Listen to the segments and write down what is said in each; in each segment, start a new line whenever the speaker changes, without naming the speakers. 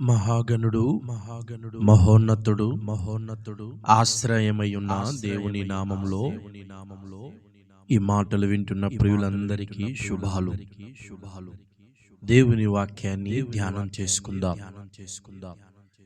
మహాగణుడు మహాగణుడు మహోన్నతుడు మహోన్నతుడు ఆశ్రయమయ్యున్న దేవుని నామంలో నామంలో ఈ మాటలు వింటున్న ప్రియులందరికీ శుభాలు. శుభాలు. దేవుని వాక్యాన్ని ధ్యానం చేసుకుందాం. చేసుకుందాం.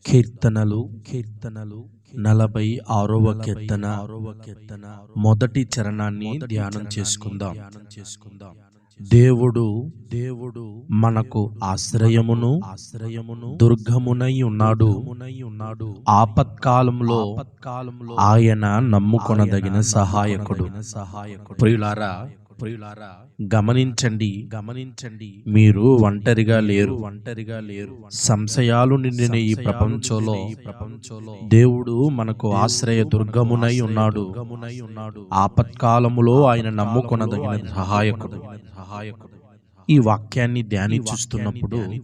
కీర్తనలు కీర్తనలు నలభై ఆరవ కీర్తన ఆరవ కీర్తన మొదటి చరణాన్ని ధ్యానం చేసుకుందాం. చేసుకుందాం. దేవుడు దేవుడు మనకు ఆశ్రయమును ఆశ్రయమును దుర్గమునై ఉన్నాడు. ఉన్నాడు. ఆపత్కాలంలో ఆపత్కాలంలో ఆయన నమ్ముకొనదగిన సహాయకుడు. సహాయకుడు. ప్రియులారా ప్రియులారా గమనించండి. గమనించండి. మీరు ఒంటరిగా లేరు. ఒంటరిగా లేరు. సంశయాలు నిండిన ఈ ప్రపంచంలో ప్రపంచంలో దేవుడు మనకు ఆశ్రయ దుర్గమునై ఉన్నాడు. ఉన్నాడు. ఆపత్కాలములో ఆయన నమ్ముకొనదగిన సహాయకుడు. సహాయకుడు. ఈ వాక్యాన్ని ధ్యానించుస్తున్నప్పుడు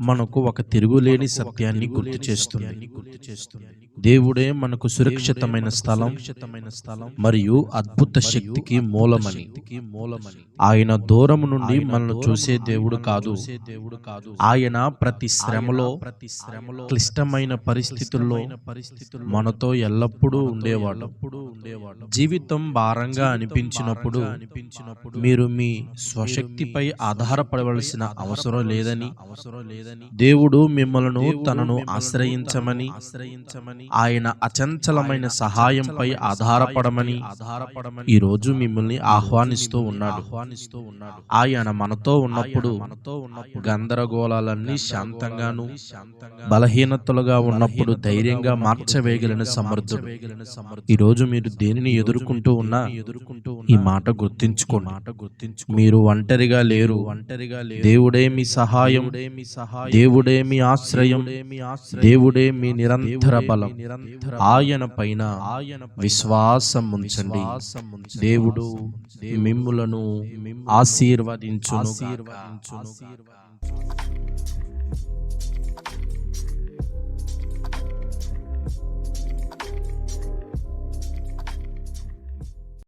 మనకు ఒక తిరుగులేని సత్యాన్ని గుర్తు చేస్తుంది గుర్తు చేస్తుంది దేవుడే మనకు సురక్షితమైన స్థలం స్థలం మరియు అద్భుత శక్తికి మూలమని. మూలమని. ఆయన దూరము నుండి మనల్ని చూసే దేవుడు కాదు. దేవుడు కాదు. ఆయన ప్రతి శ్రమలో ప్రతి శ్రమలో క్లిష్టమైన పరిస్థితుల్లో పరిస్థితుల్లో మనతో ఎల్లప్పుడూ ఉండేవాడు. జీవితం భారంగా అనిపించినప్పుడు అనిపించినప్పుడు మీరు మీ స్వశక్తిపై ఆధారపడవలసిన అవసరం లేదని అవసరం లేదని దేవుడు మిమ్మల్ని తనను ఆశ్రయించమని ఆశ్రయించమని ఆయన అచంచలమైన సహాయంపై ఆధారపడమని ఆధారపడమని ఈ రోజు మిమ్మల్ని ఆహ్వానిస్తూ ఉన్నాడు. ఆహ్వానిస్తూ ఉన్నాడు. ఆయన మనతో ఉన్నప్పుడు మనతో ఉన్నప్పుడు గందరగోళాలన్నీ శాంతంగాను శాంతంగా బలహీనతలుగా ఉన్నప్పుడు ధైర్యంగా మార్చవేయగలిగిన సమర్థుడు. ఈ రోజు మీరు దేనిని ఎదుర్కొంటూ ఉన్నా ఎదుర్కొంటూ ఈ మాట గుర్తించుకో మాట గుర్తించు మీరు ఒంటరిగా లేరు. ఒంటరిగా లేరు. దేవుడే మీ సహాయం. మీ సహాయం. దేవుడే మీ ఆశ్రయం. దేవుడే మీ నిరంతర బలం. ఆయన పైన ఆయన విశ్వాసం ఉంచండి. దేవుడు మిమ్ములను ఆశీర్వదించు ఆశీర్వదించు